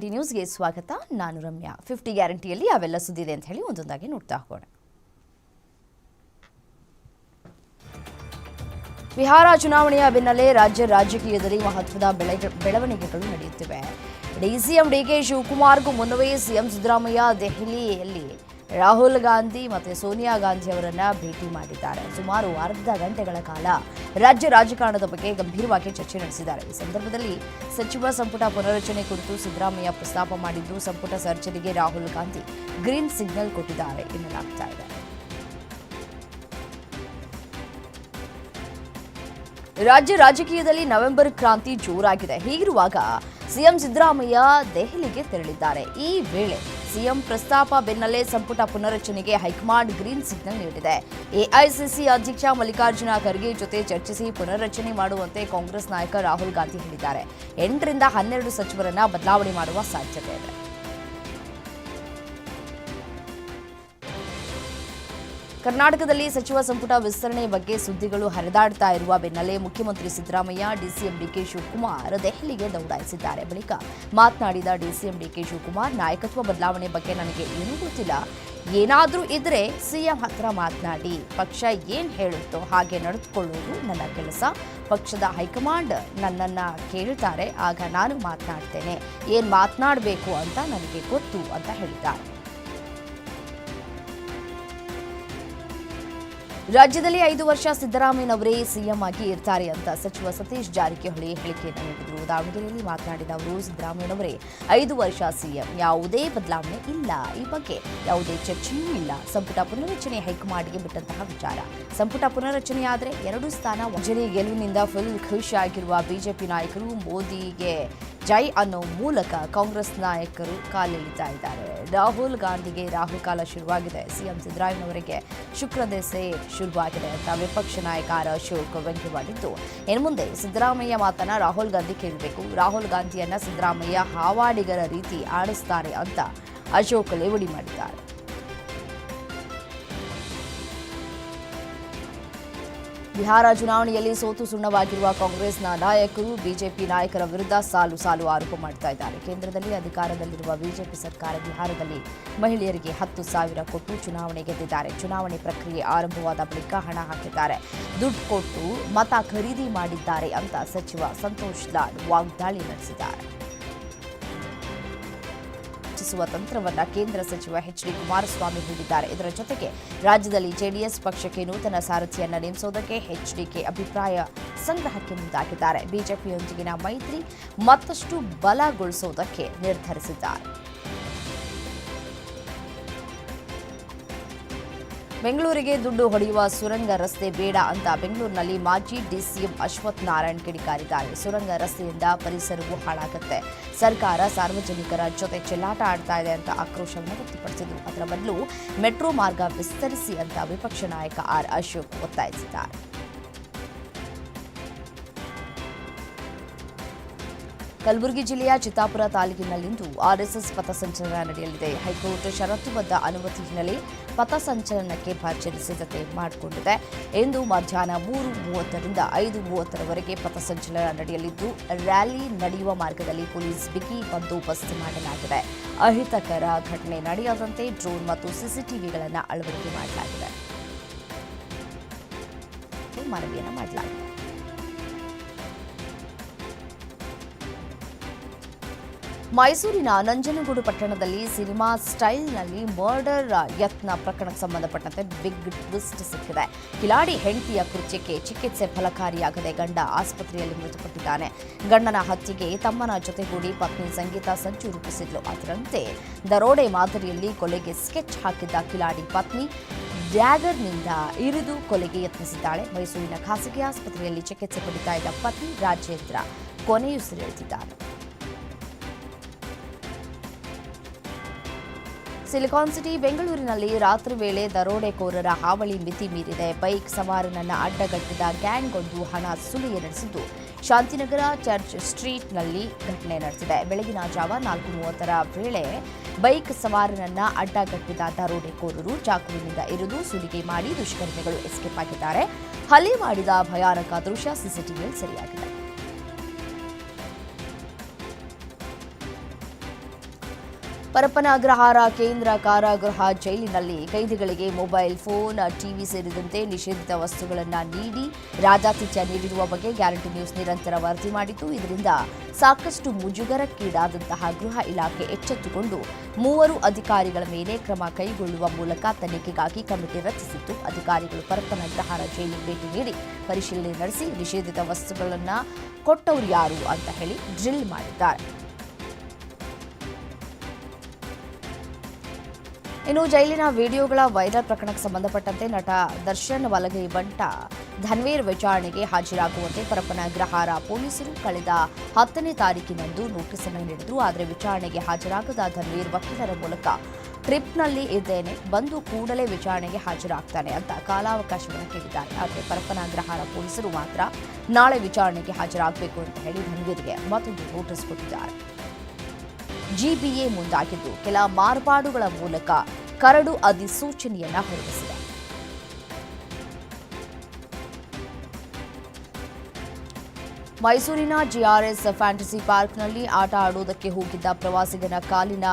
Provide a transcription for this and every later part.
D ನ್ಯೂಸ್ಗೆ ಸ್ವಾಗತ. ನಾನು ರಮ್ಯಾ. ಫಿಫ್ಟಿ ಗ್ಯಾರಂಟಿಯಲ್ಲಿ ಅವೆಲ್ಲ ಸುದ್ದಿದೆ ಅಂತ ಹೇಳಿ ಒಂದೊಂದಾಗಿ ನೋಡ್ತಾ ಹೋಗೋಣ. ಬಿಹಾರ ಚುನಾವಣೆಯ ಬೆನ್ನಲ್ಲೇ ರಾಜ್ಯ ರಾಜಕೀಯದಲ್ಲಿ ಮಹತ್ವದ ಬೆಳೆ- ಬೆಳವಣಿಗೆಗಳು ನಡೆಯುತ್ತಿವೆ. ಡಿಸಿಎಂ ಡಿಕೆ ಶಿವಕುಮಾರ್ಗೂ ಮುನ್ನವೇ ಸಿಎಂ ಸಿದ್ದರಾಮಯ್ಯ ದೆಹಲಿಯಲ್ಲಿ ರಾಹುಲ್ ಗಾಂಧಿ ಮತ್ತು ಸೋನಿಯಾ ಗಾಂಧಿ ಅವರನ್ನ ಭೇಟಿ ಮಾಡಿದ್ದಾರೆ. ಸುಮಾರು ಅರ್ಧ ಗಂಟೆಗಳ ಕಾಲ ರಾಜ್ಯ ರಾಜಕಾರಣದ ಬಗ್ಗೆ ಗಂಭೀರವಾಗಿ ಚರ್ಚೆ ನಡೆಸಿದ್ದಾರೆ. ಈ ಸಂದರ್ಭದಲ್ಲಿ ಸಚಿವ ಸಂಪುಟ ಪುನರಚನೆ ಕುರಿತು ಸಿದ್ದರಾಮಯ್ಯ ಪ್ರಸ್ತಾಪ ಮಾಡಿದ್ದು, ಸಂಪುಟ ಸರ್ಜರಿಗೆ ರಾಹುಲ್ ಗಾಂಧಿ ಗ್ರೀನ್ ಸಿಗ್ನಲ್ ಕೊಟ್ಟಿದ್ದಾರೆ ಎನ್ನಲಾಗ್ತಾ ಇದೆ. ರಾಜ್ಯ ರಾಜಕೀಯದಲ್ಲಿ ನವೆಂಬರ್ ಕ್ರಾಂತಿ ಜೋರಾಗಿದೆ. ಹೀಗಿರುವಾಗ ಸಿಎಂ ಸಿದ್ದರಾಮಯ್ಯ ದೆಹಲಿಗೆ ತೆರಳಿದ್ದಾರೆ. ಈ ವೇಳೆ ಸಿಎಂ ಪ್ರಸ್ತಾಪ ಬೆನ್ನಲ್ಲೇ ಸಂಪುಟ ಪುನರಚನೆಗೆ ಹೈಕಮಾಂಡ್ ಗ್ರೀನ್ ಸಿಗ್ನಲ್ ನೀಡಿದೆ. ಎಐಸಿಸಿ ಅಧ್ಯಕ್ಷ ಮಲ್ಲಿಕಾರ್ಜುನ ಖರ್ಗೆ ಜೊತೆ ಚರ್ಚಿಸಿ ಪುನರ್ರಚನೆ ಮಾಡುವಂತೆ ಕಾಂಗ್ರೆಸ್ ನಾಯಕ ರಾಹುಲ್ ಗಾಂಧಿ ಹೇಳಿದ್ದಾರೆ. ಎಂಟರಿಂದ ಹನ್ನೆರಡು ಸಚಿವರನ್ನ ಬದಲಾವಣೆ ಮಾಡುವ ಸಾಧ್ಯತೆ ಇದೆ. ಕರ್ನಾಟಕದಲ್ಲಿ ಸಚಿವ ಸಂಪುಟ ವಿಸ್ತರಣೆ ಬಗ್ಗೆ ಸುದ್ದಿಗಳು ಹರಿದಾಡ್ತಾ ಇರುವ ಬೆನ್ನಲ್ಲೇ ಮುಖ್ಯಮಂತ್ರಿ ಸಿದ್ದರಾಮಯ್ಯ ಡಿಸಿಎಂ ಡಿಕೆ ಶಿವಕುಮಾರ್ ದೆಹಲಿಗೆ ದೌಡಾಯಿಸಿದ್ದಾರೆ. ಬಳಿಕ ಮಾತನಾಡಿದ ಡಿಸಿಎಂ ಡಿಕೆ ಶಿವಕುಮಾರ್, ನಾಯಕತ್ವ ಬದಲಾವಣೆ ಬಗ್ಗೆ ನನಗೆ ಏನೂ ಗೊತ್ತಿಲ್ಲ. ಏನಾದರೂ ಇದ್ರೆ ಸಿಎಂ ಹತ್ರ ಮಾತನಾಡಿ, ಪಕ್ಷ ಏನು ಹೇಳುತ್ತೋ ಹಾಗೆ ನಡೆದುಕೊಳ್ಳುವುದು ನನ್ನ ಕೆಲಸ. ಪಕ್ಷದ ಹೈಕಮಾಂಡ್ ನನ್ನನ್ನು ಕೇಳ್ತಾರೆ, ಆಗ ನಾನು ಮಾತನಾಡ್ತೇನೆ. ಏನು ಮಾತನಾಡಬೇಕು ಅಂತ ನನಗೆ ಗೊತ್ತು ಅಂತ ಹೇಳಿದ್ದಾರೆ. ರಾಜ್ಯದಲ್ಲಿ ಐದು ವರ್ಷ ಸಿದ್ದರಾಮಯ್ಯನವರೇ ಸಿಎಂ ಆಗಿ ಇರ್ತಾರೆ ಅಂತ ಸಚಿವ ಸತೀಶ್ ಜಾರಕಿಹೊಳಿ ಹೇಳಿಕೆಯನ್ನು ನೀಡಿದರು. ದಾವಣಗೆರೆಯಲ್ಲಿ ಮಾತನಾಡಿದ ಅವರು, ಸಿದ್ದರಾಮಯ್ಯನವರೇ ಐದು ವರ್ಷ ಸಿಎಂ. ಯಾವುದೇ ಬದಲಾವಣೆ ಇಲ್ಲ. ಈ ಬಗ್ಗೆ ಯಾವುದೇ ಚರ್ಚೆಯೂ ಇಲ್ಲ. ಸಂಪುಟ ಪುನರಚನೆ ಹೈಕಮಾಂಡ್ಗೆ ಬಿಟ್ಟಂತಹ ವಿಚಾರ. ಸಂಪುಟ ಪುನರ್ರಚನೆಯಾದರೆ ಎರಡು ಸ್ಥಾನ. ಜರಿ ಗೆಲುವಿನಿಂದ ಫುಲ್ ಖುಷಿಯಾಗಿರುವ ಬಿಜೆಪಿ ನಾಯಕರು ಮೋದಿಗೆ ಜೈ ಅನ್ನೋ ಮೂಲಕ ಕಾಂಗ್ರೆಸ್ ನಾಯಕರು ಕಾಲೆಳಿತಾ ಇದ್ದಾರೆ. ರಾಹುಲ್ ಗಾಂಧಿಗೆ ರಾಹುಕಾಲ ಶುರುವಾಗಿದೆ. ಸಿಎಂ ಸಿದ್ದರಾಮಯ್ಯನವರಿಗೆ ಶುಕ್ರ ದೆಸೆ ಶುರುವಾಗಿದೆ. ಅಂತ ವಿಪಕ್ಷ ನಾಯಕ ಆರ್ ಅಶೋಕ್ ವ್ಯಂಗ್ಯವಾಡಿದ್ದು. ಇನ್ನು ಮುಂದೆ ಸಿದ್ದರಾಮಯ್ಯ ಮಾತನ್ನ ರಾಹುಲ್ ಗಾಂಧಿ ಕೇಳಬೇಕು. ರಾಹುಲ್ ಗಾಂಧಿಯನ್ನ ಸಿದ್ದರಾಮಯ್ಯ ಹಾವಾಡಿಗರ ರೀತಿ ಆಡಿಸ್ತಾರೆ ಅಂತ ಅಶೋಕ್ ಲೇವಡಿ ಮಾಡಿದ್ದಾರೆ. ಬಿಹಾರ ಚುನಾವಣೆಯಲ್ಲಿ ಸೋತು ಸುಣ್ಣವಾಗಿರುವ ಕಾಂಗ್ರೆಸ್ನ ನಾಯಕರು ಬಿಜೆಪಿ ನಾಯಕರ ವಿರುದ್ಧ ಸಾಲು ಸಾಲು ಆರೋಪ ಮಾಡ್ತಾ ಇದ್ದಾರೆ. ಕೇಂದ್ರದಲ್ಲಿ ಅಧಿಕಾರದಲ್ಲಿರುವ ಬಿಜೆಪಿ ಸರ್ಕಾರ ಬಿಹಾರದಲ್ಲಿ ಮಹಿಳೆಯರಿಗೆ ಹತ್ತು ಸಾವಿರ ಕೊಟ್ಟು ಚುನಾವಣೆ ಗೆದ್ದಿದ್ದಾರೆ. ಚುನಾವಣೆ ಪ್ರಕ್ರಿಯೆ ಆರಂಭವಾದ ಬಳಿಕ ಹಣ ಹಾಕಿದ್ದಾರೆ. ದುಡ್ಡು ಕೊಟ್ಟು ಮತ ಖರೀದಿ ಮಾಡಿದ್ದಾರೆ ಅಂತ ಸಚಿವ ಸಂತೋಷ್ ಲಾಡ್ ವಾಗ್ದಾಳಿ ನಡೆಸಿದ್ದಾರೆ. ರಚಿಸುವ ತಂತ್ರವನ್ನ ಕೇಂದ್ರ ಸಚಿವ ಎಚ್ ಡಿ ಕುಮಾರಸ್ವಾಮಿ ನೀಡಿದ್ದಾರೆ ಇದರ ಜೊತೆಗೆ ರಾಜ್ಯದಲ್ಲಿ ಜೆಡಿಎಸ್ ಪಕ್ಷಕ್ಕೆ ನೂತನ ಸಾರಥಿಯನ್ನ ನೇಮಿಸೋದಕ್ಕೆ ಎಚ್ಡಿಕೆ ಅಭಿಪ್ರಾಯ ಸಂಗ್ರಹಕ್ಕೆ ಮುಂದಾಗಿದ್ದಾರೆ. ಬಿಜೆಪಿಯೊಂದಿಗಿನ ಮೈತ್ರಿ ಮತ್ತಷ್ಟು ಬಲಗೊಳಿಸುವುದಕ್ಕೆ ನಿರ್ಧರಿಸಿದ್ದಾರೆ. ಬೆಂಗಳೂರಿಗೆ ದುಡ್ಡು ಹೊಡೆಯುವ ಸುರಂಗ ರಸ್ತೆ ಬೇಡ ಅಂತ ಬೆಂಗಳೂರಿನಲ್ಲಿ ಮಾಜಿ ಡಿಸಿಎಂ ಅಶ್ವಥ್ ನಾರಾಯಣ್ ಕಿಡಿಕಾರಿದ್ದಾರೆ. ಸುರಂಗ ರಸ್ತೆಯಿಂದ ಪರಿಸರವು ಹಾಳಾಗುತ್ತೆ. ಸರ್ಕಾರ ಸಾರ್ವಜನಿಕರ ಜೊತೆ ಚೆಲ್ಲಾಟ ಆಡ್ತಾ ಇದೆ ಅಂತ ಆಕ್ರೋಶವನ್ನು ವ್ಯಕ್ತಪಡಿಸಿದರು. ಅದರ ಬದಲು ಮೆಟ್ರೋ ಮಾರ್ಗ ವಿಸ್ತರಿಸಿ ಅಂತ ವಿಪಕ್ಷ ನಾಯಕ ಆರ್ ಅಶೋಕ್ ಒತ್ತಾಯಿಸಿದ್ದಾರೆ. ಕಲಬುರಗಿ ಜಿಲ್ಲೆಯ ಚಿತ್ತಾಪುರ ತಾಲೂಕಿನಲ್ಲಿಂದು ಆರ್ಎಸ್ಎಸ್ ಪಥಸಂಚಲನ ನಡೆಯಲಿದೆ. ಹೈಕೋರ್ಟ್ ಷರತ್ತುಬದ್ಧ ಅನುಮತಿ ಹಿನ್ನೆಲೆ ಪಥಸಂಚಲನಕ್ಕೆ ಭರ್ಜರಿ ಸಿದ್ಧತೆ ಮಾಡಿಕೊಂಡಿದೆ. ಎಂದು ಮಧ್ಯಾಹ್ನ ಮೂರು ಮೂವತ್ತರಿಂದ ಐದು ಮೂವತ್ತರವರೆಗೆ ಪಥಸಂಚಲನ ನಡೆಯಲಿದ್ದು, ರ್ಯಾಲಿ ನಡೆಯುವ ಮಾರ್ಗದಲ್ಲಿ ಪೊಲೀಸ್ ಬಿಗಿ ಬಂದೋಬಸ್ತ್ ಮಾಡಲಾಗಿದೆ. ಅಹಿತಕರ ಘಟನೆ ನಡೆಯದಂತೆ ಡ್ರೋನ್ ಮತ್ತು ಸಿಸಿಟಿವಿಗಳನ್ನು ಅಳವಡಿಕೆ ಮಾಡಲಾಗಿದೆ. ಮನವಿಯನ್ನು ಮಾಡಲಾಗಿದೆ. ಮೈಸೂರಿನ ನಂಜನಗೂಡು ಪಟ್ಟಣದಲ್ಲಿ ಸಿನಿಮಾ ಸ್ಟೈಲ್ನಲ್ಲಿ ಮರ್ಡರ್ ಯತ್ನ ಪ್ರಕರಣಕ್ಕೆ ಸಂಬಂಧಪಟ್ಟಂತೆ ಬಿಗ್ ಟ್ವಿಸ್ಟ್ ಸಿಕ್ಕಿದೆ. ಕಿಲಾಡಿ ಹೆಂಡತಿಯ ಕೃತ್ಯಕ್ಕೆ ಚಿಕಿತ್ಸೆ ಫಲಕಾರಿಯಾಗದೆ ಗಂಡ ಆಸ್ಪತ್ರೆಯಲ್ಲಿ ಮೃತಪಟ್ಟಿದ್ದಾನೆ. ಗಂಡನ ಹತ್ಯೆಗೆ ತಮ್ಮನ ಜೊತೆಗೂಡಿ ಪತ್ನಿ ಸಂಗೀತ ಸಂಚು ರೂಪಿಸಿದ್ಲು. ಅದರಂತೆ ದರೋಡೆ ಮಾದರಿಯಲ್ಲಿ ಕೊಲೆಗೆ ಸ್ಕೆಚ್ ಹಾಕಿದ್ದ ಕಿಲಾಡಿ ಪತ್ನಿ ಡ್ಯಾಗರ್ನಿಂದ ಇರಿದು ಕೊಲೆಗೆ ಯತ್ನಿಸಿದ್ದಾಳೆ. ಮೈಸೂರಿನ ಖಾಸಗಿ ಆಸ್ಪತ್ರೆಯಲ್ಲಿ ಚಿಕಿತ್ಸೆ ಪಡಿತಾ ಇದ್ದ ಪತ್ನಿ ರಾಜೇಂದ್ರ ಕೊನೆಯುಸಿರೆಳೆದಿದ್ದಾನೆ. ಸಿಲಿಕಾನ್ ಸಿಟಿ, ಬೆಂಗಳೂರಿನಲ್ಲಿ ರಾತ್ರಿ ವೇಳೆ ದರೋಡೆಕೋರರ ಹಾವಳಿ ಮಿತಿ ಮೀರಿದೆ. ಬೈಕ್ ಸವಾರನನ್ನ ಅಡ್ಡಗಟ್ಟಿದ ಗ್ಯಾಂಗ್ಗೊಂದು ಹಣ ಸುಲಿಗೆ ನಡೆಸಿದ್ದು. ಶಾಂತಿನಗರ ಚರ್ಚ್ ಸ್ಟ್ರೀಟ್ನಲ್ಲಿ ಘಟನೆ ನಡೆಸಿದೆ ಬೆಳಗಿನ ಜಾವ ನಾಲ್ಕು ಮೂವತ್ತರ ವೇಳೆ ಬೈಕ್ ಸವಾರನನ್ನ ಅಡ್ಡಗಟ್ಟಿದ ದರೋಡೆಕೋರರು ಚಾಕುವಿನಿಂದ ಇರಿದು ಸುಲಿಗೆ ಮಾಡಿ ದುಷ್ಕರ್ಮಿಗಳು ಎಸ್ಕೇಪ್ ಆಗಿದ್ದಾರೆ. ಹಲ್ಲೆ ಮಾಡಿದ ಭಯಾನಕ ದೃಶ್ಯ ಸಿಸಿಟಿವಿಯಲ್ಲಿ ಸೆರೆಯಾಗಿದೆ. ಪರಪ್ಪನ ಅಗ್ರಹಾರ ಕೇಂದ್ರ ಕಾರಾಗೃಹ ಜೈಲಿನಲ್ಲಿ ಕೈದಿಗಳಿಗೆ ಮೊಬೈಲ್, ಫೋನ್, ಟಿವಿ ಸೇರಿದಂತೆ ನಿಷೇಧಿತ ವಸ್ತುಗಳನ್ನು ನೀಡಿ ರಾಜಾತಿಥ್ಯ ನೀಡಿರುವ ಬಗ್ಗೆ ಗ್ಯಾರಂಟಿ ನ್ಯೂಸ್ ನಿರಂತರ ವರದಿ ಮಾಡಿತು ಇದರಿಂದ ಸಾಕಷ್ಟು ಮುಜುಗರಕ್ಕೀಡಾದಂತಹ ಗೃಹ ಇಲಾಖೆ ಎಚ್ಚೆತ್ತುಕೊಂಡು ಮೂವರು ಅಧಿಕಾರಿಗಳ ಮೇಲೆ ಕ್ರಮ ಕೈಗೊಳ್ಳುವ ಮೂಲಕ ತನಿಖೆಗಾಗಿ ಕಮಿಟಿ ರಚಿಸಿತ್ತು. ಅಧಿಕಾರಿಗಳು ಪರಪ್ಪನ ಅಗ್ರಹಾರ ಜೈಲಿಗೆ ಭೇಟಿ ನೀಡಿ ಪರಿಶೀಲನೆ ನಡೆಸಿ ನಿಷೇಧಿತ ವಸ್ತುಗಳನ್ನು ಕೊಟ್ಟವರು ಯಾರು ಅಂತ ಹೇಳಿ ಡ್ರಿಲ್ ಮಾಡಿದ್ದಾರೆ. ಇನ್ನು ಜೈಲಿನ ವಿಡಿಯೋಗಳ ವೈರಲ್ ಪ್ರಕರಣಕ್ಕೆ ಸಂಬಂಧಪಟ್ಟಂತೆ ನಟ ದರ್ಶನ್ ವಲಗೈ ಬಂಟ ಧನ್ವೀರ್ ವಿಚಾರಣೆಗೆ ಹಾಜರಾಗುವಂತೆ ಪರಪ್ಪನ ಗ್ರಹಾರ ಪೊಲೀಸರು ಕಳೆದ ಹತ್ತನೇ ತಾರೀಕಿನಂದು ನೋಟಿಸ್ ಅನ್ನು ನೀಡಿದ್ರು. ಆದರೆ ವಿಚಾರಣೆಗೆ ಹಾಜರಾಗದ ಧನ್ವೀರ್ ವಕೀಲರ ಮೂಲಕ ಟ್ರಿಪ್ನಲ್ಲಿ ಇದ್ದೇನೆ. ಬಂದು ಕೂಡಲೇ ವಿಚಾರಣೆಗೆ ಹಾಜರಾಗ್ತಾನೆ ಅಂತ ಕಾಲಾವಕಾಶವನ್ನು ಕೇಳಿದ್ದಾರೆ. ಆದರೆ ಪರಪ್ಪನ ಗ್ರಹಾರ ಪೊಲೀಸರು ಮಾತ್ರ ನಾಳೆ ವಿಚಾರಣೆಗೆ ಹಾಜರಾಗಬೇಕು ಅಂತ ಹೇಳಿ ಧನ್ವೀರ್ಗೆ ಮತ್ತೊಂದು ನೋಟಿಸ್ ಕೊಟ್ಟಿದ್ದಾರೆ. ಜಿಬಿಎ ಮುಂದಾಗಿದ್ದು ಕೆಲ ಮಾರ್ಪಾಡುಗಳ ಮೂಲಕ ಕರಡು ಅಧಿಸೂಚನೆಯನ್ನ ಹೊರಡಿಸಿದೆ. ಮೈಸೂರಿನ ಜಿಆರ್ಎಸ್ ಫ್ಯಾಂಟಸಿ ಪಾರ್ಕ್ನಲ್ಲಿ ಆಟ ಆಡುವುದಕ್ಕೆ ಹೋಗಿದ್ದ ಪ್ರವಾಸಿಗನ ಕಾಲಿನ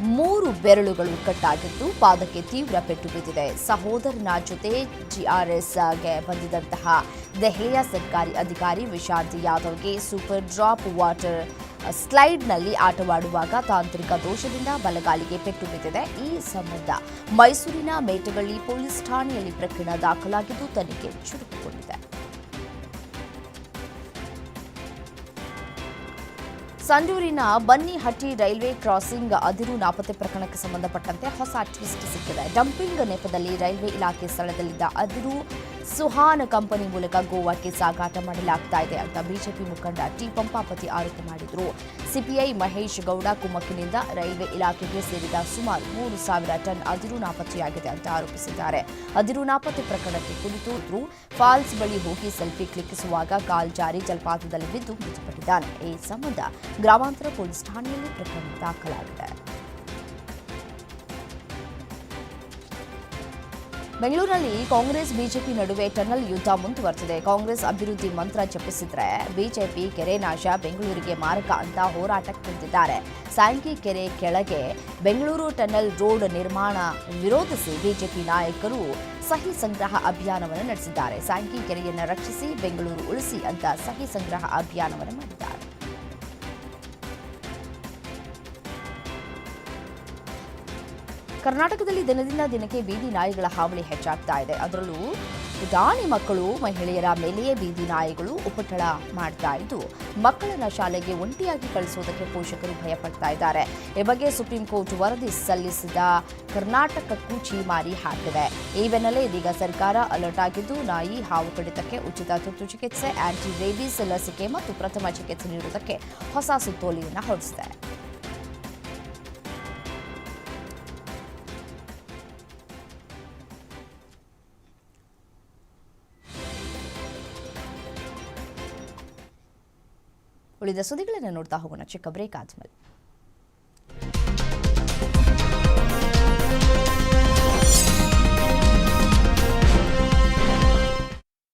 ಮೂರು ಬೆರಳುಗಳು ಕಟ್ಟಾಗಿದ್ದು ಪಾದಕ್ಕೆ ತೀವ್ರ ಪೆಟ್ಟು ಬಿದ್ದಿದೆ. ಸಹೋದರನ ಜೊತೆ ಜಿಆರ್ಎಸ್ಗೆ ಬಂದಿದ್ದಂತಹ ದೆಹಲಿಯ ಸರ್ಕಾರಿ ಅಧಿಕಾರಿ ವಿಶಾಂತ್ ಯಾದವ್ಗೆ ಸೂಪರ್ ಡ್ರಾಪ್ ವಾಟರ್ ಸ್ಲೈಡ್ನಲ್ಲಿ ಆಟವಾಡುವಾಗ ತಾಂತ್ರಿಕ ದೋಷದಿಂದ ಬಲಗಾಲಿಗೆ ಪೆಟ್ಟು ಬಿದ್ದಿದೆ. ಈ ಸಂಬಂಧ ಮೈಸೂರಿನ ಮೇಟಗಳ್ಳಿ ಪೊಲೀಸ್ ಠಾಣೆಯಲ್ಲಿ ಪ್ರಕರಣ ದಾಖಲಾಗಿದ್ದು ತನಿಖೆ ಚುರುಕುಗೊಂಡಿದೆ. ಸಂಡೂರಿನ ಬನ್ನಿಹಟ್ಟಿ ರೈಲ್ವೆ ಕ್ರಾಸಿಂಗ್ ಅದಿರು ನಾಪತ್ತೆ ಪ್ರಕರಣಕ್ಕೆ ಸಂಬಂಧಪಟ್ಟಂತೆ ಹೊಸ ಟ್ವಿಸ್ಟ್ ಸಿಕ್ಕಿದೆ. ಡಂಪಿಂಗ್ ನೆಪದಲ್ಲಿ ರೈಲ್ವೆ ಇಲಾಖೆ ಸ್ಥಳದಲ್ಲಿದ್ದ ಅದಿರು ಸುಹಾನ್ ಕಂಪನಿ ಮೂಲಕ ಗೋವಾಕ್ಕೆ ಸಾಗಾಟ ಮಾಡಲಾಗ್ತಾ ಇದೆ ಅಂತ ಬಿಜೆಪಿ ಮುಖಂಡ ಟಿ ಪಂಪಾಪತಿ ಆರೋಪ ಮಾಡಿದರು. ಸಿಪಿಐ ಮಹೇಶ್ ಗೌಡ ಕುಮ್ಮಕ್ಕಿನಿಂದ ರೈಲ್ವೆ ಇಲಾಖೆಗೆ ಸೇರಿದ ಸುಮಾರು ಮೂರು ಸಾವಿರ ಟನ್ ಅದಿರು ನಾಪತ್ತೆಯಾಗಿದೆ ಅಂತ ಆರೋಪಿಸಿದ್ದಾರೆ. ಅದಿರು ನಾಪತ್ತೆ ಪ್ರಕರಣಕ್ಕೆ ಕುರಿತು ಫಾಲ್ಸ್ ಬಳಿ ಹೋಗಿ ಸೆಲ್ಫಿ ಕ್ಲಿಕ್ಕಿಸುವಾಗ ಕಾಲ್ ಜಾರಿ ಜಲಪಾತದಲ್ಲಿ ಬಿದ್ದು ಮೃತಪಟ್ಟಿದ್ದಾನೆ. ಈ ಸಂಬಂಧ ಗ್ರಾಮಾಂತರ ಪೊಲೀಸ್ ಠಾಣೆಯಲ್ಲಿ ಪ್ರಕರಣ ದಾಖಲಾಗಿದೆ. ಬೆಂಗಳೂರಿನಲ್ಲಿ ಕಾಂಗ್ರೆಸ್, ಬಿಜೆಪಿ ನಡುವೆ ಟನಲ್ ಯುದ್ಧ ಮುಂದುವರೆದಿದೆ. ಕಾಂಗ್ರೆಸ್ ಅಭಿವೃದ್ಧಿ ಮಂತ್ರ ಜಪಿಸಿದ್ರೆ ಬಿಜೆಪಿ ಕೆರೆ ನಾಶ, ಬೆಂಗಳೂರಿಗೆ ಮಾರಕ ಅಂತ ಹೋರಾಟಕ್ಕೆ ಹೋರಾಟಕ್ಕಿಳಿದಿದ್ದಾರೆ ಸ್ಯಾಂಕಿ ಕೆರೆ ಕೆಳಗೆ ಬೆಂಗಳೂರು ಟನಲ್ ರೋಡ್ ನಿರ್ಮಾಣ ವಿರೋಧಿಸಿ ಬಿಜೆಪಿ ನಾಯಕರು ಸಹಿ ಸಂಗ್ರಹ ಅಭಿಯಾನವನ್ನು ನಡೆಸಿದ್ದಾರೆ. ಸ್ಯಾಂಕಿ ಕೆರೆಯನ್ನು ರಕ್ಷಿಸಿ ಬೆಂಗಳೂರು ಉಳಿಸಿ ಅಂತ ಸಹಿ ಸಂಗ್ರಹ ಅಭಿಯಾನವನ್ನು ಮಾಡಿದ್ದಾರೆ. ಕರ್ನಾಟಕದಲ್ಲಿ ದಿನದಿಂದ ದಿನಕ್ಕೆ ಬೀದಿ ನಾಯಿಗಳ ಹಾವಳಿ ಹೆಚ್ಚಾಗ್ತಾ ಇದೆ. ಅದರಲ್ಲೂ ದಾನಿ ಮಕ್ಕಳು, ಮಹಿಳೆಯರ ಮೇಲೆಯೇ ಬೀದಿ ನಾಯಿಗಳು ಉಪಟಳ ಮಾಡ್ತಾ ಇದ್ದು, ಮಕ್ಕಳನ್ನ ಶಾಲೆಗೆ ಒಂಟಿಯಾಗಿ ಕಳಿಸುವುದಕ್ಕೆ ಪೋಷಕರು ಭಯಪಡ್ತಾ ಇದ್ದಾರೆ. ಈ ಬಗ್ಗೆ ಸುಪ್ರೀಂ ಕೋರ್ಟ್ ವರದಿ ಸಲ್ಲಿಸಿದ ಕರ್ನಾಟಕಕ್ಕೂ ಛೀಮಾರಿ ಹಾಕಿದೆ. ಈ ಬೆನ್ನಲ್ಲೇ ಇದೀಗ ಸರ್ಕಾರ ಅಲರ್ಟ್ ಆಗಿದ್ದು, ನಾಯಿ ಹಾವು ಕಡಿತಕ್ಕೆ ಉಚಿತ ತುರ್ತು ಚಿಕಿತ್ಸೆ ಆಂಟಿ ರೇಬೀಸ್ ಲಸಿಕೆ ಮತ್ತು ಪ್ರಥಮ ಚಿಕಿತ್ಸೆ ನೀಡುವುದಕ್ಕೆ ಹೊಸ ಸುತ್ತೋಲೆಯನ್ನು ಹೊರಡಿಸಿದೆ. ಉಳಿದ ಸುದ್ದಿಗಳನ್ನು ನೋಡ್ತಾ ಹೋಗೋಣ. ಚಿಕ್ಕ ಬ್ರೇಕ್ ಆದ್ಮೇಲೆ.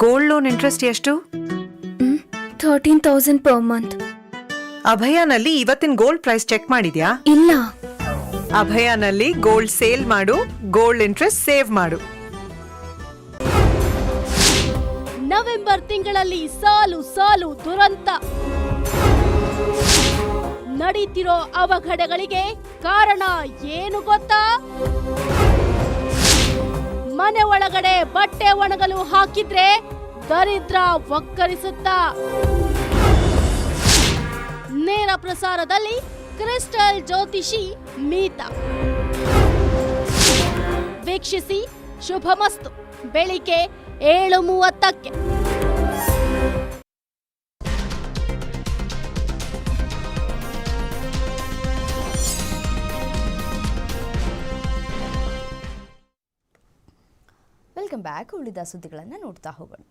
ಗೋಲ್ಡ್ ಲೋನ್ ಇಂಟ್ರೆಸ್ಟ್ ಎಷ್ಟು? ಥರ್ಟೀನ್ ತೌಸಂಡ್ ಪರ್ ಮಂತ್ ಅಭಯನಲ್ಲಿ ಇವತ್ತಿನ ಗೋಲ್ಡ್ ಪ್ರೈಸ್ ಚೆಕ್ ಮಾಡಿದ್ಯಾ? ಇಲ್ಲ. ಅಭಯಾನಲ್ಲಿ ಗೋಲ್ಡ್ ಸೇಲ್ ಮಾಡು ಗೋಲ್ಡ್ ಇಂಟ್ರೆಸ್ಟ್ ಸೇವ್ ಮಾಡು. ನವೆಂಬರ್ ತಿಂಗಳಲ್ಲಿ ಸಾಲು ಸಾಲು ದುರಂತ. ನಡೀತಿರೋ ಅವಘಡಗಳಿಗೆ ಕಾರಣ ಏನು ಗೊತ್ತಾ? ಮನೆ ಒಳಗಡೆ ಬಟ್ಟೆ ಒಣಗಲು ಹಾಕಿದ್ರೆ ದರಿದ್ರ ಒಕ್ಕರಿಸುತ್ತಾ ನೇರ ಪ್ರಸಾರದಲ್ಲಿ ಕ್ರಿಸ್ಟಲ್ ಜ್ಯೋತಿಷಿ ಮೀತಾ. ವೀಕ್ಷಿಸಿ, ಶುಭಮಸ್ತು. ಬೆಳಿಗ್ಗೆ ಏಳು ಮೂವತ್ತಕ್ಕೆ. ಬ್ಯಾಕ್ ಉಳಿದ ಸುದ್ದಿಗಳನ್ನು ನೋಡ್ತಾ ಹೋಗೋಣ.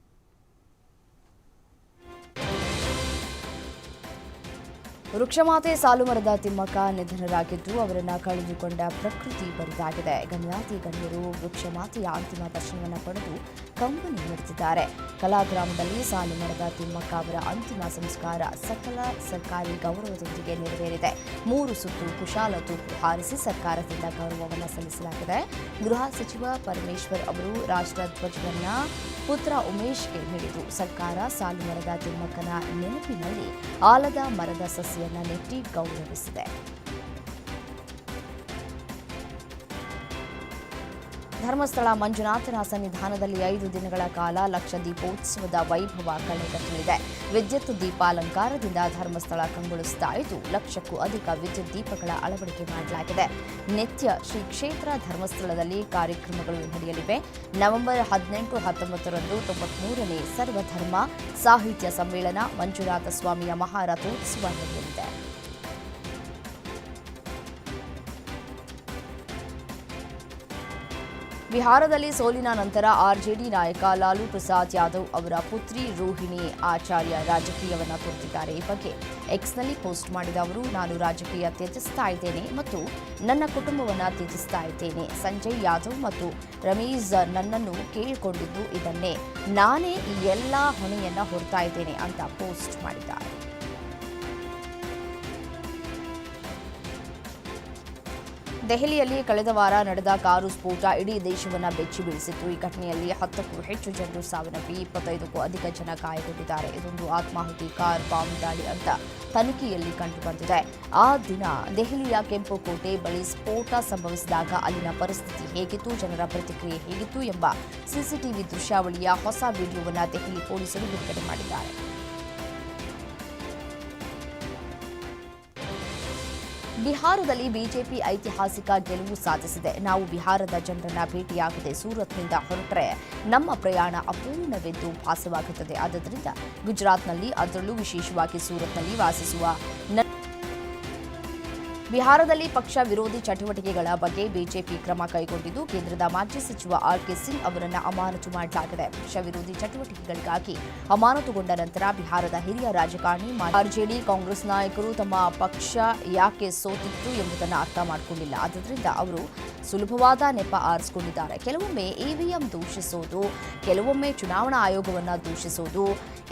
ವೃಕ್ಷಮಾತೆ ಸಾಲುಮರದ ತಿಮ್ಮಕ್ಕ ನಿಧನರಾಗಿದ್ದು, ಅವರನ್ನು ಕಳೆದುಕೊಂಡ ಪ್ರಕೃತಿ ಬರಿದಾಗಿದೆ. ಗಣ್ಯಾತಿ ಗಣ್ಯರು ವೃಕ್ಷಮಾತೆಯ ಅಂತಿಮ ದರ್ಶನವನ್ನು ಪಡೆದು ಕಂಬನಿ ಮಿಡಿದಿದ್ದಾರೆ ಕಲಾಗ್ರಾಮದಲ್ಲಿ ಸಾಲು ಮರದ ತಿಮ್ಮಕ್ಕ ಅವರ ಅಂತಿಮ ಸಂಸ್ಕಾರ ಸಕಲ ಸರ್ಕಾರಿ ಗೌರವದೊಂದಿಗೆ ನೆರವೇರಿದೆ. ಮೂರು ಸುತ್ತು ಕುಶಾಲ ತೂಪು ಹಾರಿಸಿ ಸರ್ಕಾರದಿಂದ ಗೌರವವನ್ನು ಸಲ್ಲಿಸಲಾಗಿದೆ. ಗೃಹ ಸಚಿವ ಪರಮೇಶ್ವರ್ ಅವರು ರಾಷ್ಟ್ರಧ್ವಜವನ್ನ ಪುತ್ರ ಉಮೇಶ್ಗೆ ನೀಡಿತು ಸರ್ಕಾರ ಸಾಲು ಮರದ ತಿಮ್ಮಕ್ಕನ ನೆನಪಿನಲ್ಲಿ ಆಲದ ಮರದ ಸಸಿಯನ್ನ ನೆಟ್ಟಿ ಗೌರವಿಸಿದೆ. ಧರ್ಮಸ್ಥಳ ಮಂಜುನಾಥನ ಸನ್ನಿಧಾನದಲ್ಲಿ ಐದು ದಿನಗಳ ಕಾಲ ಲಕ್ಷ ದೀಪೋತ್ಸವದ ವೈಭವ ಕಳೆಗಟ್ಟಲಿದೆ ವಿದ್ಯುತ್ ದೀಪಾಲಂಕಾರದಿಂದ ಧರ್ಮಸ್ಥಳ ಕಂಗೊಳಿಸ್ತಾ ಇದ್ದು, ಲಕ್ಷಕ್ಕೂ ಅಧಿಕ ವಿದ್ಯುತ್ ದೀಪಗಳ ಅಳವಡಿಕೆ ಮಾಡಲಾಗಿದೆ. ನಿತ್ಯ ಶ್ರೀ ಕ್ಷೇತ್ರ ಧರ್ಮಸ್ಥಳದಲ್ಲಿ ಕಾರ್ಯಕ್ರಮಗಳು ನಡೆಯಲಿವೆ. ನವೆಂಬರ್ ಹದಿನೆಂಟು, ಹತ್ತೊಂಬತ್ತರಂದು ತೊಂಬತ್ಮೂರನೇ ಸರ್ವಧರ್ಮ ಸಾಹಿತ್ಯ ಸಮ್ಮೇಳನ ಮಂಜುನಾಥ ಸ್ವಾಮಿಯ ಮಹಾರಥೋತ್ಸವ ನಡೆಯಲಿದೆ. ಬಿಹಾರದಲ್ಲಿ ಸೋಲಿನ ನಂತರ ಆರ್ಜೆಡಿ ನಾಯಕ ಲಾಲು ಪ್ರಸಾದ್ ಯಾದವ್ ಅವರ ಪುತ್ರಿ ರೋಹಿಣಿ ಆಚಾರ್ಯ ರಾಜಕೀಯವನ್ನ ತೊರೆದಿದ್ದಾರೆ. ಈ ಬಗ್ಗೆ ಎಕ್ಸ್ನಲ್ಲಿ ಪೋಸ್ಟ್ ಮಾಡಿದ ಅವರು, ನಾನು ರಾಜಕೀಯ ತ್ಯಜಿಸ್ತಾ ಇದ್ದೇನೆ ಮತ್ತು ನನ್ನ ಕುಟುಂಬವನ್ನು ತ್ಯಜಿಸ್ತಾ ಇದ್ದೇನೆ. ಸಂಜಯ್ ಯಾದವ್ ಮತ್ತು ರಮೇಶ್ ನನ್ನನ್ನು ಕೇಳಿಕೊಂಡಿದ್ದು ಇದನ್ನೇ. ನಾನೇ ಈ ಎಲ್ಲ ಹೊಣೆಯನ್ನು ಹೊರ್ತಾ ಇದ್ದೇನೆ ಅಂತ ಪೋಸ್ಟ್ ಮಾಡಿದ್ದಾರೆ. ದೆಹಲಿಯಲ್ಲಿ ಕಳೆದ ವಾರ ನಡೆದ ಕಾರು ಸ್ಫೋಟ. ಇಡೀ ದೇಶವನ್ನು ಬೆಚ್ಚಿ ಬೀಳಿಸಿತ್ತು ಈ ಘಟನೆಯಲ್ಲಿ ಹತ್ತಕ್ಕೂ ಹೆಚ್ಚು ಜನರು ಸಾವನ್ನಪ್ಪಿ ಇಪ್ಪತ್ತೈದಕ್ಕೂ ಅಧಿಕ ಜನ ಗಾಯಗೊಂಡಿದ್ದಾರೆ. ಇದೊಂದು ಆತ್ಮಾಹುತಿ, ಕಾರ್ ಬಾಂಬ್ ದಾಳಿ ಅಂತ ತನಿಖೆಯಲ್ಲಿ ಕಂಡುಬಂದಿದೆ. ಆ ದಿನ ದೆಹಲಿಯ ಕೆಂಪುಕೋಟೆ ಬಳಿ ಸ್ಫೋಟ ಸಂಭವಿಸಿದಾಗ ಅಲ್ಲಿನ ಪರಿಸ್ಥಿತಿ ಹೇಗಿತ್ತು, ಜನರ ಪ್ರತಿಕ್ರಿಯೆ ಹೇಗಿತ್ತು ಎಂಬ ಸಿಸಿಟಿವಿ ದೃಶ್ಯಾವಳಿಯ ಹೊಸ ವಿಡಿಯೋವನ್ನು ದೆಹಲಿ ಪೊಲೀಸರು ಬಿಡುಗಡೆ ಮಾಡಿದ್ದಾರೆ. ಬಿಹಾರದಲ್ಲಿ ಬಿಜೆಪಿ ಐತಿಹಾಸಿಕ ಗೆಲುವು ಸಾಧಿಸಿದೆ. ನಾವು ಬಿಹಾರದ ಜನರನ್ನ ಭೇಟಿಯಾಗದೆ ಸೂರತ್ನಿಂದ ಹೊರಟರೆ ನಮ್ಮ ಪ್ರಯಾಣ ಅಪೂರ್ಣವೆಂದು ಭಾಸವಾಗುತ್ತದೆ. ಆದ್ದರಿಂದ ಗುಜರಾತ್ನಲ್ಲಿ ಅದರಲ್ಲೂ ವಿಶೇಷವಾಗಿ ಸೂರತ್ನಲ್ಲಿ ವಾಸಿಸುವ ಬಿಹಾರದಲ್ಲಿ ಪಕ್ಷ ವಿರೋಧಿ ಚಟುವಟಿಕೆಗಳ ಬಗ್ಗೆ ಬಿಜೆಪಿ ಕ್ರಮ ಕೈಗೊಂಡಿದ್ದು ಕೇಂದ್ರದ ಮಾಜಿ ಸಚಿವ ಆರ್ ಕೆ ಸಿಂಗ್ ಅವರನ್ನು ಅಮಾನತು ಮಾಡಲಾಗಿದೆ. ಪಕ್ಷ ವಿರೋಧಿ ಚಟುವಟಿಕೆಗಳಿಗಾಗಿ ಅಮಾನತುಗೊಂಡ ನಂತರ ಬಿಹಾರದ ಹಿರಿಯ ರಾಜಕಾರಣಿ ಆರ್ಜೆಡಿ ಕಾಂಗ್ರೆಸ್ ನಾಯಕರು ತಮ್ಮ ಪಕ್ಷ ಯಾಕೆ ಸೋತಿತ್ತು ಎಂಬುದನ್ನು ಅರ್ಥ ಮಾಡಿಕೊಂಡಿಲ್ಲ. ಆದ್ದರಿಂದ ಅವರು ಸುಲಭವಾದ ನೆಪ ಆರಿಸಿಕೊಂಡಿದ್ದಾರೆ. ಕೆಲವೊಮ್ಮೆ ಇವಿಎಂ ದೂಷಿಸೋದು, ಕೆಲವೊಮ್ಮೆ ಚುನಾವಣಾ ಆಯೋಗವನ್ನು ದೂಷಿಸೋದು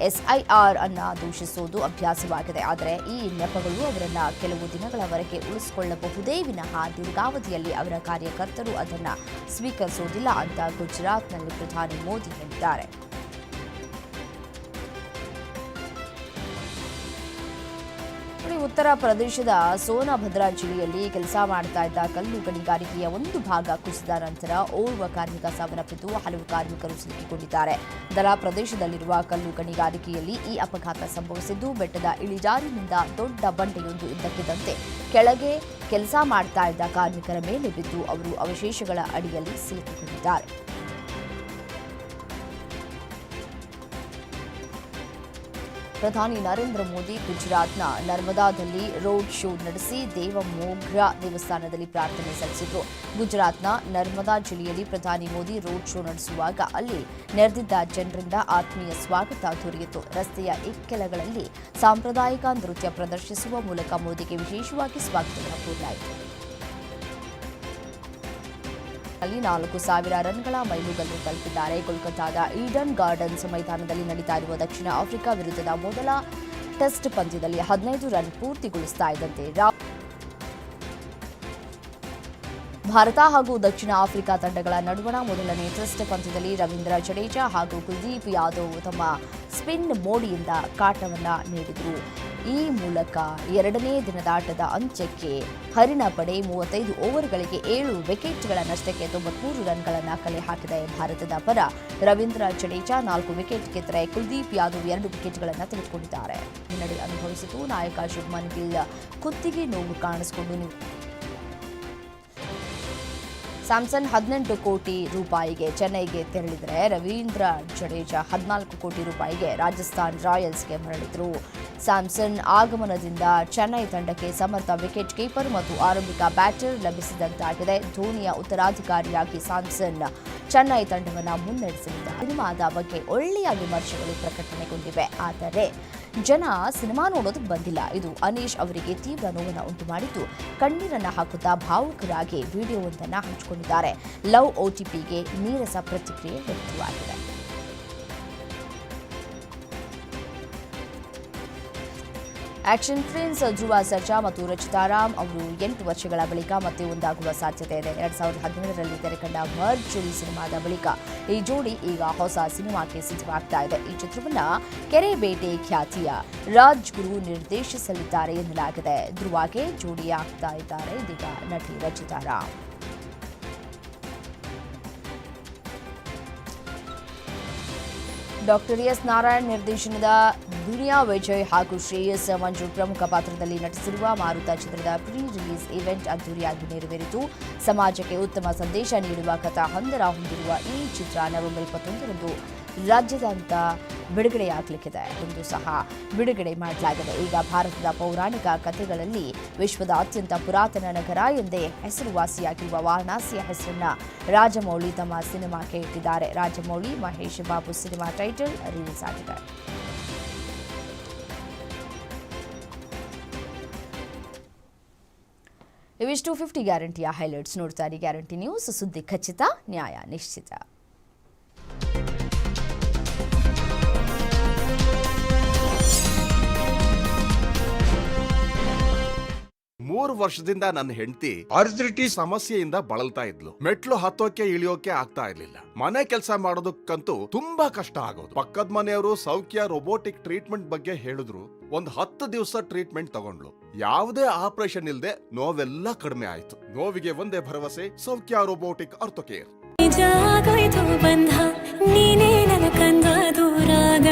ಎಸ್ಐಆರ್ ಅನ್ನ ದೂಷಿಸುವುದು ಅಭ್ಯಾಸವಾಗಿದೆ. ಆದರೆ ಈ ನೆಪಗಳು ಅವರನ್ನ ಕೆಲವು ದಿನಗಳವರೆಗೆ ಉಳಿಸಿಕೊಳ್ಳಬಹುದೇ ವಿನಃ ದೀರ್ಘಾವಧಿಯಲ್ಲಿ ಅವರ ಕಾರ್ಯಕರ್ತರು ಅದನ್ನು ಸ್ವೀಕರಿಸುವುದಿಲ್ಲ ಅಂತ ಗುಜರಾತ್ನಲ್ಲಿ ಪ್ರಧಾನಿ ಮೋದಿ ಹೇಳಿದ್ದಾರೆ. ಉತ್ತರ ಪ್ರದೇಶದ ಸೋನಭದ್ರಾ ಜಿಲ್ಲೆಯಲ್ಲಿ ಕೆಲಸ ಮಾಡ್ತಾ ಇದ್ದ ಕಲ್ಲು ಗಣಿಗಾರಿಕೆಯ ಒಂದು ಭಾಗ ಕುಸಿದ ನಂತರ ಓರ್ವ ಕಾರ್ಮಿಕ ಸಾವನ್ನಪ್ಪಿದ್ದು ಹಲವು ಕಾರ್ಮಿಕರು ಸಿಲುಕಿಕೊಂಡಿದ್ದಾರೆ ದರ ಪ್ರದೇಶದಲ್ಲಿರುವ ಕಲ್ಲು ಗಣಿಗಾರಿಕೆಯಲ್ಲಿ ಈ ಅಪಘಾತ ಸಂಭವಿಸಿದ್ದು, ಬೆಟ್ಟದ ಇಳಿಜಾರಿನಿಂದ ದೊಡ್ಡ ಬಂಡೆಯೊಂದು ಇದ್ದಕ್ಕಿದ್ದಂತೆ ಕೆಳಗೆ ಕೆಲಸ ಮಾಡ್ತಾ ಇದ್ದ ಕಾರ್ಮಿಕರ ಮೇಲೆ ಬಿದ್ದು ಅವರು ಅವಶೇಷಗಳ ಅಡಿಯಲ್ಲಿ ಸಿಲುಕಿಕೊಂಡಿದ್ದಾರೆ. ಪ್ರಧಾನಿ ನರೇಂದ್ರ ಮೋದಿ ಗುಜರಾತ್ನ ನರ್ಮದಾದಲ್ಲಿ ರೋಡ್ ಶೋ ನಡೆಸಿ ದೇವಮೋಘ್ರ ದೇವಸ್ಥಾನದಲ್ಲಿ ಪ್ರಾರ್ಥನೆ ಸಲ್ಲಿಸಿದರು. ಗುಜರಾತ್ನ ನರ್ಮದಾ ಜಿಲ್ಲೆಯಲ್ಲಿ ಪ್ರಧಾನಿ ಮೋದಿ ರೋಡ್ ಶೋ ನಡೆಸುವಾಗ ಅಲ್ಲಿ ನೆರೆದಿದ್ದ ಜನರಿಂದ ಆತ್ಮೀಯ ಸ್ವಾಗತ ದೊರೆಯಿತು. ರಸ್ತೆಯ ಇಕ್ಕೆಲಗಳಲ್ಲಿ ಸಾಂಪ್ರದಾಯಿಕ ನೃತ್ಯ ಪ್ರದರ್ಶಿಸುವ ಮೂಲಕ ಮೋದಿಗೆ ವಿಶೇಷವಾಗಿ ಸ್ವಾಗತ ಕೋರಲಾಯಿತು. ಅಲ್ಲಿ ನಾಲ್ಕು ಸಾವಿರ ರನ್ಗಳ ಮೈಲುಗಲ್ಲು ತಲುಪಿದ್ದಾರೆ. ಕೋಲ್ಕತ್ತಾದ ಈಡನ್ ಗಾರ್ಡನ್ಸ್ ಮೈದಾನದಲ್ಲಿ ನಡೀತಾ ಇರುವ ದಕ್ಷಿಣ ಆಫ್ರಿಕಾ ವಿರುದ್ಧದ ಮೊದಲ ಟೆಸ್ಟ್ ಪಂದ್ಯದಲ್ಲಿ ಹದಿನೈದು ರನ್ ಪೂರ್ತಿಗೊಳಿಸ್ತಾ ಇದ್ದಂತೆ ಭಾರತ ಹಾಗೂ ದಕ್ಷಿಣ ಆಫ್ರಿಕಾ ತಂಡಗಳ ನಡುವಣ ಮೊದಲನೇ ಟೆಸ್ಟ್ ಪಂದ್ಯದಲ್ಲಿ ರವೀಂದ್ರ ಜಡೇಜಾ ಹಾಗೂ ಕುಲ್ದೀಪ್ ಯಾದವ್ ತಮ್ಮ ಸ್ಪಿನ್ ಮೋಡಿಯಿಂದ ಕಾಟವನ್ನ ನೀಡಿದರು. ಈ ಮೂಲಕ ಎರಡನೇ ದಿನದ ಆಟದ ಅಂತ್ಯಕ್ಕೆ ಹರಿಣ ಪಡೆ ಮೂವತ್ತೈದು ಓವರ್ಗಳಿಗೆ ಏಳು ವಿಕೆಟ್ಗಳ ನಷ್ಟಕ್ಕೆ ತೊಂಬತ್ಮೂರು ರನ್ಗಳನ್ನು ಕಲೆ ಹಾಕಿದೆ ಭಾರತದ ಪರ. ರವೀಂದ್ರ ಜಡೇಜಾ ನಾಲ್ಕು ವಿಕೆಟ್ ಗೆದ್ದರೆ ಕುಲ್ದೀಪ್ ಯಾದವ್ ಎರಡು ವಿಕೆಟ್ಗಳನ್ನು ತೆಗೆದುಕೊಂಡಿದ್ದಾರೆ. ಹಿನ್ನಡೆ ಅನುಭವಿಸಿತು ನಾಯಕ ಶುಭ್ಮನ್ ಗಿಲ್ ಕುತ್ತಿಗೆ ನೋವು ಕಾಣಿಸಿಕೊಂಡು ಸ್ಯಾಮ್ಸನ್ ಹದಿನೆಂಟು ಕೋಟಿ ರೂಪಾಯಿಗೆ ಚೆನ್ನೈಗೆ ತೆರಳಿದರೆ ರವೀಂದ್ರ ಜಡೇಜಾ ಹದಿನಾಲ್ಕು ಕೋಟಿ ರೂಪಾಯಿಗೆ ರಾಜಸ್ಥಾನ್ ರಾಯಲ್ಸ್ಗೆ ಮರಳಿದ್ರು. ಸ್ಯಾಮ್ಸನ್ ಆಗಮನದಿಂದ ಚೆನ್ನೈ ತಂಡಕ್ಕೆ ಸಮರ್ಥ ವಿಕೆಟ್ ಕೀಪರ್ ಮತ್ತು ಆರಂಭಿಕ ಬ್ಯಾಟರ್ ಲಭಿಸಿದಂತಾಗಿದೆ. ಧೋನಿಯ ಉತ್ತರಾಧಿಕಾರಿಯಾಗಿ ಸ್ಯಾಮ್ಸನ್ ಚೆನ್ನೈ ತಂಡವನ್ನು ಮುನ್ನಡೆಸಲಿದ್ದಾರೆ. ಸಿನಿಮಾದ ಬಗ್ಗೆ ಒಳ್ಳೆಯ ವಿಮರ್ಶೆಗಳು ಪ್ರಕಟಣೆಗೊಂಡಿವೆ. ಆದರೆ ಜನ ಸಿನಿಮಾ ನೋಡೋದಕ್ಕೆ ಬಂದಿಲ್ಲ. ಇದು ಅನೀಶ್ ಅವರಿಗೆ ತೀವ್ರ ನೋವನ್ನು ಉಂಟು ಮಾಡಿದ್ದು ಕಣ್ಣೀರನ್ನು ಹಾಕುತ್ತಾ ಭಾವುಕರಾಗಿ ವಿಡಿಯೋವೊಂದನ್ನು ಹಂಚಿಕೊಂಡಿದ್ದಾರೆ. ಲವ್ ಓಟಿಪಿಗೆ ನೀರಸ ಪ್ರತಿಕ್ರಿಯೆ ವ್ಯಕ್ತವಾಗಿದೆ. ಆಕ್ಷನ್ ಪ್ರಿನ್ಸ್ ಧ್ರುವ ಸರ್ಜಾ ಮತ್ತು ರಚಿತಾರಾಮ್ ಅವರು ಎಂಟು ವರ್ಷಗಳ ಬಳಿಕ ಮತ್ತೆ ಒಂದಾಗುವ ಸಾಧ್ಯತೆ ಇದೆ. ಎರಡ್ ಸಾವಿರದ ಹದಿನೇಳರಲ್ಲಿ ತೆರೆಕಂಡ ಮರ್ಜುರಿ ಸಿನಿಮಾದ ಬಳಿಕ ಈ ಜೋಡಿ ಈಗ ಹೊಸ ಸಿನಿಮಾಕ್ಕೆ ಸಿದ್ಧವಾಗ್ತಾ ಇದೆ. ಈ ಚಿತ್ರವನ್ನ ಕೆರೆ ಬೇಟೆ ಖ್ಯಾತಿಯ ರಾಜ್ ಗುರು ನಿರ್ದೇಶಿಸಲಿದ್ದಾರೆ ಎನ್ನಲಾಗಿದೆ. ಧ್ರುವಾಗೆ ಜೋಡಿಯಾಗ್ತಾ ಇದ್ದಾರೆ. ಇದೀಗ ನಟಿ ರಚಿತಾ ಡಾಕ್ಟರ್ ಎಸ್ ನಾರಾಯಣ್ ನಿರ್ದೇಶನದ ದುನಿಯಾ ವಿಜಯ್ ಹಾಗೂ ಶ್ರೇಯಸ್ ಮಂಜು ಪ್ರಮುಖ ಪಾತ್ರದಲ್ಲಿ ನಟಿಸಿರುವ ಮಾರುತ ಚಿತ್ರದ ಪ್ರೀ ರಿಲೀಸ್ ಇವೆಂಟ್ ಅದ್ದೂರಿಯಾಗಿ ನೆರವೇರಿತು. ಸಮಾಜಕ್ಕೆ ಉತ್ತಮ ಸಂದೇಶ ನೀಡುವ ಕಥಾ ಹಂದರ ಹೊಂದಿರುವ ಈ ಚಿತ್ರ ನವೆಂಬರ್ ಇಪ್ಪತ್ತೊಂದರಂದು ರಾಜ್ಯದಾದ್ಯಂತ ಬಿಡುಗಡೆಯಾಗಲಿಕ್ಕಿದೆ ಎಂದು ಸಹ ಬಿಡುಗಡೆ ಮಾಡಲಾಗಿದೆ. ಈಗ ಭಾರತದ ಪೌರಾಣಿಕ ಕಥೆಗಳಲ್ಲಿ ವಿಶ್ವದ ಅತ್ಯಂತ ಪುರಾತನ ನಗರ ಎಂದೇ ಹೆಸರುವಾಸಿಯಾಗಿರುವ ವಾರಣಾಸಿಯ ಹೆಸರನ್ನ ರಾಜಮೌಳಿ ತಮ್ಮ ಸಿನಿಮಾಕ್ಕೆ ಇಟ್ಟಿದ್ದಾರೆ. Rajamouli, Mahesh Babu cinema title release ಆಗಿದೆ. ಇವಿಷ್ಟು. ಫಿಫ್ಟಿ ಗ್ಯಾರಂಟಿಯ ಹೈಲೈಟ್ಸ್ ನೋಡ್ತಾರೆ ಗ್ಯಾರಂಟಿ ನ್ಯೂಸ್. ಸುದ್ದಿ ಖಚಿತ, ನ್ಯಾಯ ನಿಶ್ಚಿತ. ಮೂರು ವರ್ಷದಿಂದ ನನ್ನ ಹೆಂಡತಿ ಅರ್ಜಿಟಿ ಸಮಸ್ಯೆಯಿಂದ ಬಳಲ್ತಾ ಇದ್ಲು. ಮೆಟ್ಲು ಹತ್ತೋಕೆ ಇಳಿಯೋಕೆ ಆಗ್ತಾ ಇರ್ಲಿಲ್ಲ. ಮನೆ ಕೆಲಸ ಮಾಡೋದಕ್ಕಂತೂ ತುಂಬಾ ಕಷ್ಟ ಆಗೋದು. ಪಕ್ಕದ ಮನೆಯವರು ಸೌಖ್ಯ ರೋಬೋಟಿಕ್ ಟ್ರೀಟ್ಮೆಂಟ್ ಬಗ್ಗೆ ಹೇಳಿದ್ರು. ಒಂದ್ ಹತ್ತು ದಿವಸ ಟ್ರೀಟ್ಮೆಂಟ್ ತಗೊಂಡ್ಲು ಯಾವುದೇ ಆಪರೇಷನ್ ಇಲ್ಲದೆ ನೋವೆಲ್ಲ ಕಡಿಮೆ ಆಯ್ತು. ನೋವಿಗೆ ಒಂದೇ ಭರವಸೆ, ಸೌಖ್ಯ ರೋಬೋಟಿಕ್ ಬಂಧ, ನೀನೇ ನನ್ನ ಕಂದ ದೂರಾಗ